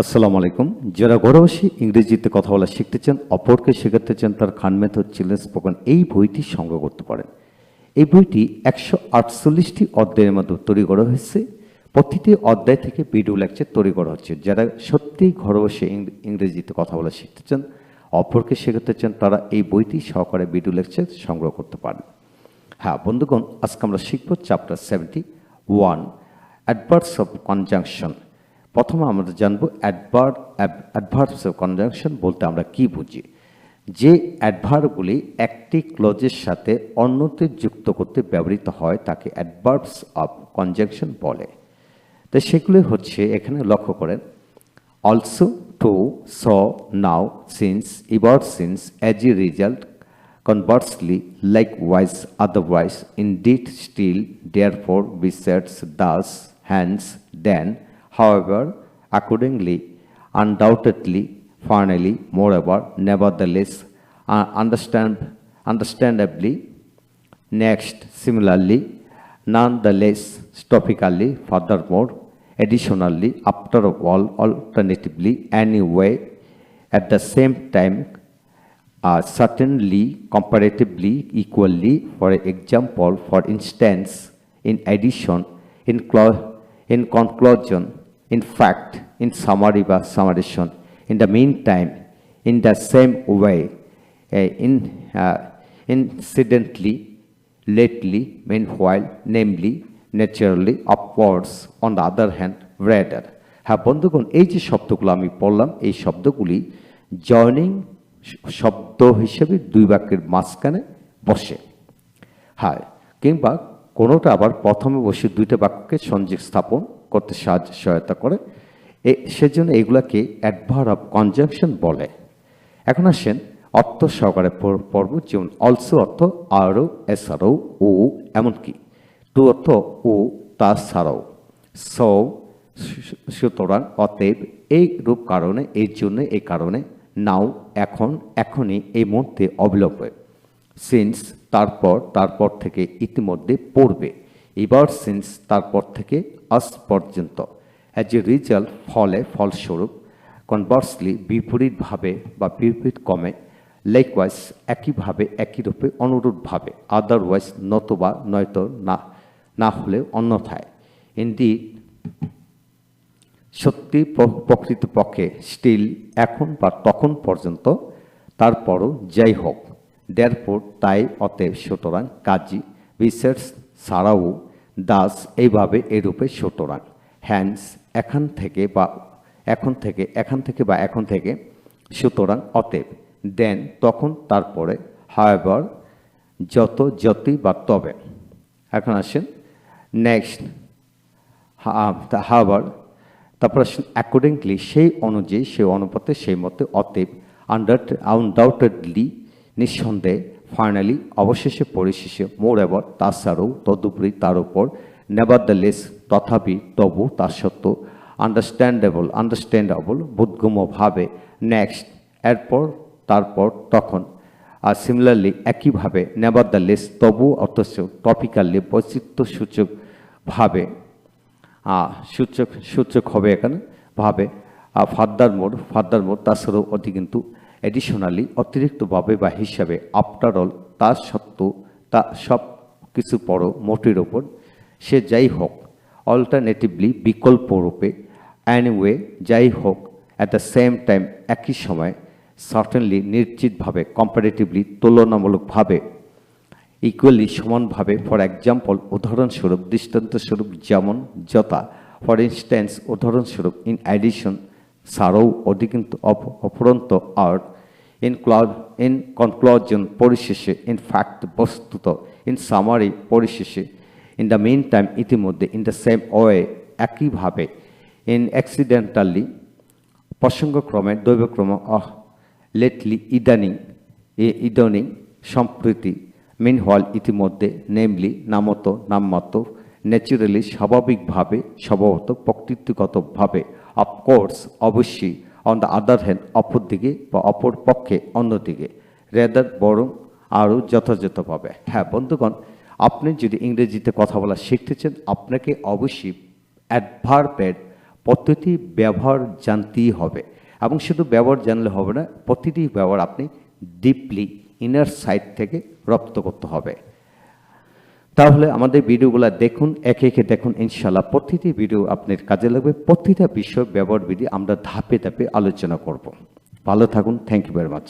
আসসালামু আলাইকুম। যারা ঘরবাসী ইংরেজিতে কথা বলা শিখতে চান, অপরকে শেখাতে চান, তার খান মেথড চিলড্রেন এই বইটি সংগ্রহ করতে পারেন। এই বইটি একশো আটচল্লিশটি অধ্যায়ের মধ্যে তৈরি করা হয়েছে। প্রতিটি অধ্যায় থেকে ভিডিও লেকচার তৈরি করা হচ্ছে। যারা সত্যিই ঘরে বসে ইং- ইংরেজিতে কথা বলা শিখতে চান, অপরকে শেখাতে চান, তারা এই বইটি সহকারে ভিডিও লেকচার সংগ্রহ করতে পারেন। হ্যাঁ বন্ধুগণ, আজকে আমরা শিখব chapter seventy one adverbs of conjunction প্রথমে আমরা জানব অ্যাডভার অ্যাডভার্স অফ কনজাংশন বলতে আমরা কি বুঝি? যে অ্যাডভার্বগুলি একটি ক্লোজের সাথে অন্যতে যুক্ত করতে ব্যবহৃত হয়, তাকে অ্যাডভার্বস অফ কনজাংশন বলে। তো সেগুলি হচ্ছে, এখানে লক্ষ্য করেন also too so now since ever since as a result conversely, likewise, otherwise still there therefore besides thus hence then however accordingly undoubtedly finally moreover nevertheless uh, understand understandably Next, similarly, nonetheless, topically, furthermore, additionally, after all, alternatively, anyway, at the same time, uh, certainly, comparatively, equally, for example, for instance, in addition, in, in conclusion, in fact, in summary বা summation, in the meantime, in the same way, uh, in, uh, incidentally, lately, meanwhile, namely, naturally, upwards, on the other hand, rather. হ্যাঁ বন্ধুগণ এই যে শব্দগুলো আমি পড়লাম এই শব্দগুলি জয়নিং শব্দ হিসেবে দুই বাক্যের মাঝখানে বসে হ্যাঁ কিংবা কোনোটা আবার প্রথমে বসে দুইটা বাক্যকে সংযোগ স্থাপন করতে সাহায্য, সহায়তা করে। এ, সেজন্য এগুলাকে অ্যাডভার অফ কনজাংশন বলে। এখন আসেন অর্থ সহকারে পর্ব, যেমন অলসো অর্থ আরও, এছাড়াও, ও, এমনকি টু অর্থ ও তাছাড়াও সু- সুতরাং অতএব এই রূপ কারণে এই জন্য এই কারণে নাও এখন, এখনই এই মুহূর্তে অবিলম্বে। সিন্স তারপর তারপর থেকে ইতিমধ্যে পড়বে এবার সিন্স তারপর থেকে আজ পর্যন্ত অ্যাজ এ রিজাল্ট ফলে ফলস্বরূপ কনভার্সলি বিপরীতভাবে বা বিপরীত কমে লাইকওয়াইজ একইভাবে একই রূপে অনুরূপভাবে আদারওয়াইজ নতবা, নয়তো, না না হলে অন্যথায়। ইন্ডি সত্যি প্রকৃতপক্ষে স্টিল এখন বা তখন পর্যন্ত, তারপরও যাই হোক দেয়ারপর তাই অতএব সুতরাং কাজী রিসার্চ ছাড়াও দাস এইভাবে এরূপে সুতরাং হ্যান্ডস এখান থেকে বা এখন থেকে, এখান থেকে বা এখন থেকে সুতরাং অতএব দেন তখন তারপরে হাওয়েভার যত যতই বা তবে। এখন আসেন নেক্সট হাওয়ার তারপর আসেন অ্যাকর্ডিংলি সেই অনুযায়ী, সেই অনুপাতে, সেই মতে অতএব আন্ডার আনডাউটেডলি নিঃসন্দেহে ফাইনালি অবশেষে পরিশেষে মোর এবার তাছাড়াও তদুপরি তার উপর নেভার দ্য লেস তথাপি তবু তার সত্ত্বেও আন্ডারস্ট্যান্ডেবল আন্ডারস্ট্যান্ডেবল বোধগম্যভাবে নেক্সট এরপর, তারপর, তখন। আর সিমিলারলি একইভাবে নেভার দ্য লেস তবু অথচ টপিক্যালি বৈচিত্র্য সূচকভাবে সূচক সূচক হবে এখানে, ভাবে আর ফার্দার মোড ফার্দার মোড তার তাছাড়াও অতি কিন্তু এডিশনালি অতিরিক্তভাবে বা হিসাবে আফটার অল তার সত্ত্বেও, তা সব কিছু পরও মোটের ওপর। সে যাই হোক অল্টারনেটিভলি বিকল্প রূপে অ্যানিওয়ে যাই হোক অ্যাট দ্য সেম টাইম একই সময় সার্টেনলি নিশ্চিতভাবে কম্পারেটিভলি তুলনামূলকভাবে ইকুয়ালি সমানভাবে ফর এক্সাম্পল উদাহরণস্বরূপ, দৃষ্টান্তস্বরূপ, যেমন যথা ফর ইনস্ট্যান্স উদাহরণস্বরূপ ইন অ্যাডিশন ছাড়াও অধিকিন্তু অপ- অপরন্ত আর ইন ক্লাউড ইন কনক্লুজন পরিশেষে ইন ফ্যাক্ট বস্তুত ইন সামারি পরিশেষে ইন দ্য মেন টাইম ইতিমধ্যে ইন দ্য সেম ওয়ে একইভাবে ইন অ্যাক্সিডেন্টালি প্রসঙ্গক্রমে দৈবক্রম অহ লেটলি ইদানিং এ- ইদানিং সম্প্রতি মিনহল ইতিমধ্যে নেমলি নামত নামমত ন্যাচুরালি স্বাভাবিকভাবে স্বভাবত প্রকৃতিগতভাবে অফকোর্স অবশ্যই অন দ্য আদার হ্যান্ড অপর দিকে বা অপর পক্ষে অন্যদিকে রেদার বরং আরও যথাযথভাবে। হ্যাঁ বন্ধুগণ, আপনি যদি ইংরেজিতে কথা বলা শিখতে চান, আপনাকে অবশ্যই অ্যাডভার্বের পদ্ধতি ব্যবহার জানতেই হবে। এবং শুধু ব্যবহার জানলে হবে না, প্রতিটি ব্যবহার আপনি ডিপলি ইনার সাইড থেকে রপ্ত করতে হবে। তাহলে আমাদের ভিডিওগুলো দেখুন, একে একে দেখুন ইনশাল্লাহ প্রতিটি ভিডিও আপনার কাজে লাগবে। প্রতিটা বিষয়, ব্যবহার বিধি আমরা ধাপে ধাপে আলোচনা করব। ভালো থাকুন। Thank you very much